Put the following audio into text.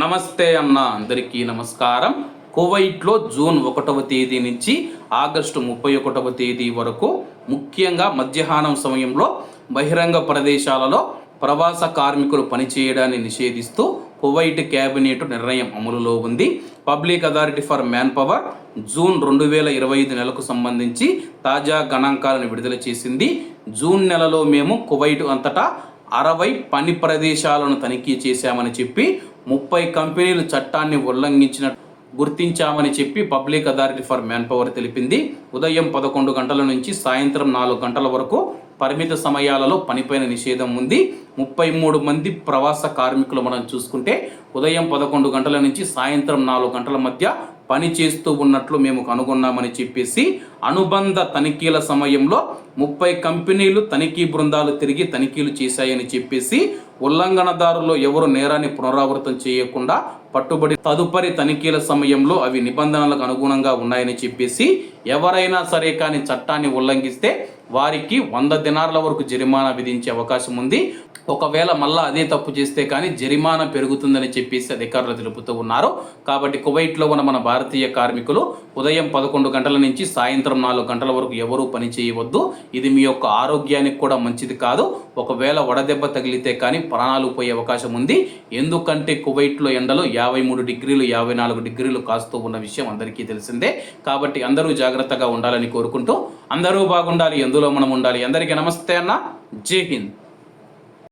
నమస్తే అన్న అందరికీ నమస్కారం. కువైట్లో జూన్ ఒకటవ తేదీ నుంచి ఆగస్టు ముప్పై ఒకటవ తేదీ వరకు ముఖ్యంగా మధ్యాహ్నం సమయంలో బహిరంగ ప్రదేశాలలో ప్రవాస కార్మికులు పనిచేయడాన్ని నిషేధిస్తూ కువైట్ క్యాబినెట్ నిర్ణయం అమలులో ఉంది. Public authority for manpower June రెండు వేల ఇరవై ఐదు నెలకు సంబంధించి తాజా గణాంకాలను విడుదల చేసింది. జూన్ నెలలో మేము కువైట్ అంతటా అరవై పని ప్రదేశాలను తనిఖీ చేశామని చెప్పి ముప్పై కంపెనీలు చట్టాన్ని ఉల్లంఘించిన గుర్తించామని చెప్పి public authority for manpower తెలిపింది. ఉదయం పదకొండు గంటల నుంచి సాయంత్రం నాలుగు గంటల వరకు పరిమిత సమయాలలో పనిపైన నిషేధం ఉంది. ముప్పై మూడు మంది ప్రవాస కార్మికులు మనం చూసుకుంటే ఉదయం పదకొండు గంటల నుంచి సాయంత్రం నాలుగు గంటల మధ్య పని చేస్తూ ఉన్నట్లు మేము కనుగొన్నామని చెప్పేసి అనుబంధ తనిఖీల సమయంలో ముప్పై కంపెనీలు తనిఖీ బృందాలు తిరిగి తనిఖీలు చేశాయని చెప్పేసి ఉల్లంఘనదారులు ఎవరు నేరాన్ని పునరావృతం చేయకుండా పట్టుబడి తదుపరి తనిఖీల సమయంలో అవి నిబంధనలకు అనుగుణంగా ఉన్నాయని చెప్పేసి ఎవరైనా సరే కానీ చట్టాన్ని ఉల్లంఘిస్తే వారికి వంద దినార్ల వరకు జరిమానా విధించే అవకాశం ఉంది. ఒకవేళ మళ్ళా అదే తప్పు చేస్తే కానీ జరిమానా పెరుగుతుందని చెప్పేసి అధికారులు తెలుపుతూ ఉన్నారు. కాబట్టి కువైట్లో ఉన్న మన భారత భారతీయ కార్మికులు ఉదయం పదకొండు గంటల నుంచి సాయంత్రం నాలుగు గంటల వరకు ఎవరూ పని చేయవద్దు. ఇది మీ యొక్క ఆరోగ్యానికి కూడా మంచిది కాదు. ఒకవేళ వడదెబ్బ తగిలితే కానీ ప్రాణాలు పోయే అవకాశం ఉంది. ఎందుకంటే కువైట్లో ఎండలు యాభై మూడు డిగ్రీలు యాభై నాలుగు డిగ్రీలు కాస్తూ ఉన్న విషయం అందరికీ తెలిసిందే. కాబట్టి అందరూ జాగ్రత్తగా ఉండాలని కోరుకుంటూ అందరూ బాగుండాలి ఎందులో మనం ఉండాలి? అందరికీ నమస్తే అన్న. జై హింద్.